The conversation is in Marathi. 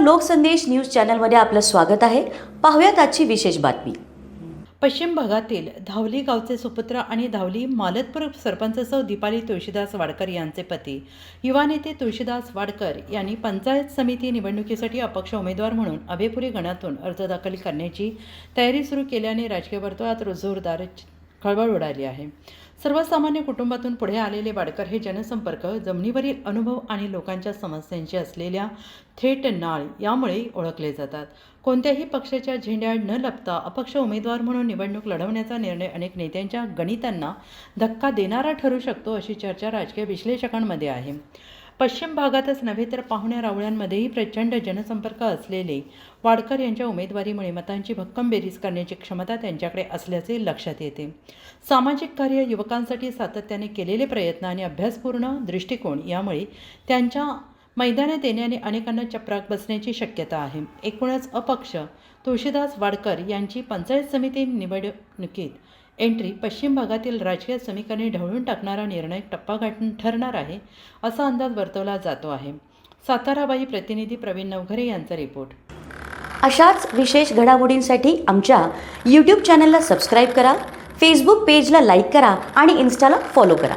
लोकसंदेश न्यूज चॅनलमध्ये आपलं स्वागत आहे. पाहूयात आजची विशेष बातमी. पश्चिम भागातील धावली गावचे सुपुत्र आणि धावली मालतपूर सरपंच सौ दीपाली तुळशीदास वाडकर यांचे पती. युवा नेते तुळशीदास वाडकर यांनी पंचायत समिती निवडणुकीसाठी अपक्ष उमेदवार म्हणून अभेपुरी गणातून अर्ज दाखल करण्याची तयारी सुरू केल्याने राजकीय वर्तुळात जोरदार खळबळ उडाली आहे. सर्वसामान्य कुटुंबातून पुढे आलेले वाडकर हे जनसंपर्क जमिनीवरील अनुभव आणि लोकांच्या समस्यांशी असलेल्या थेट नाळ यामुळे ओळखले जातात. कोणत्याही पक्षाच्या झेंड्या न लपता अपक्ष उमेदवार म्हणून निवडणूक लढवण्याचा निर्णय अनेक नेत्यांच्या गणितांना धक्का देणारा ठरू शकतो अशी चर्चा राजकीय विश्लेषकांमध्ये आहे. पश्चिम भागातच नव्हे तर पाहुण्या रावळ्यांमध्येही प्रचंड जनसंपर्क असलेले वाडकर यांच्या उमेदवारीमुळे मतांची भक्कम बेरीज करण्याची क्षमता त्यांच्याकडे असल्याचे लक्षात येते. सामाजिक कार्य युवकांसाठी सातत्याने केलेले प्रयत्न आणि अभ्यासपूर्ण दृष्टिकोन यामुळे त्यांच्या मैदानात येण्याने अनेकांना चपराक बसण्याची शक्यता आहे. एकूणच अपक्ष तुळशीदास वाडकर यांची पंचायत समिती निवडणुकीत एंट्री पश्चिम भागातील राजकीय समीकरणे ढवळून टाकणारा निर्णय टप्पा गाठून ठरणार आहे असा अंदाज वर्तवला जातो आहे. साताराबाई प्रतिनिधी प्रवीण नवघरे यांचा रिपोर्ट. अशाच विशेष घडामोडींसाठी आमच्या यूट्यूब चॅनलला सबस्क्राईब करा फेसबुक पेजला लाईक करा आणि इन्स्टाला फॉलो करा.